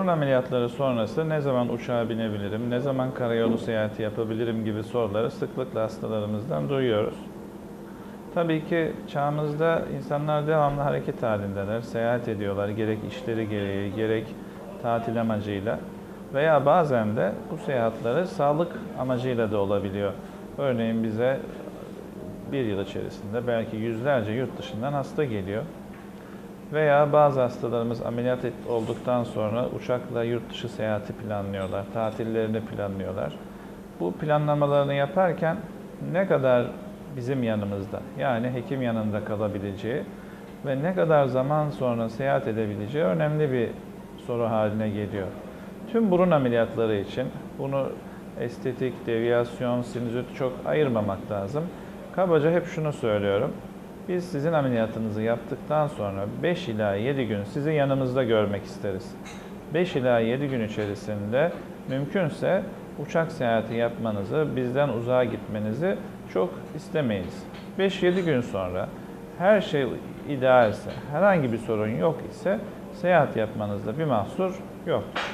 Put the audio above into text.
ameliyatları sonrası ne zaman uçağa binebilirim, ne zaman karayolu seyahati yapabilirim gibi soruları sıklıkla hastalarımızdan duyuyoruz. Tabii ki çağımızda insanlar devamlı hareket halindeler, seyahat ediyorlar gerek işleri gereği, gerek tatil amacıyla veya bazen de bu seyahatleri sağlık amacıyla da olabiliyor. Örneğin bize bir yıl içerisinde belki yüzlerce yurt dışından hasta geliyor. Veya bazı hastalarımız ameliyat olduktan sonra uçakla yurt dışı seyahati planlıyorlar, tatillerini planlıyorlar. Bu planlamalarını yaparken ne kadar bizim yanımızda, yani hekim yanında kalabileceği ve ne kadar zaman sonra seyahat edebileceği önemli bir soru haline geliyor. Tüm burun ameliyatları için bunu estetik, deviyasyon, sinüzit çok ayırmamak lazım. Kabaca hep şunu söylüyorum. Biz sizin ameliyatınızı yaptıktan sonra 5 ila 7 gün sizi yanımızda görmek isteriz. 5 ila 7 gün içerisinde mümkünse uçak seyahati yapmanızı, bizden uzağa gitmenizi çok istemeyiz. 5-7 gün sonra her şey idealse, herhangi bir sorun yok ise seyahat yapmanızda bir mahsur yoktur.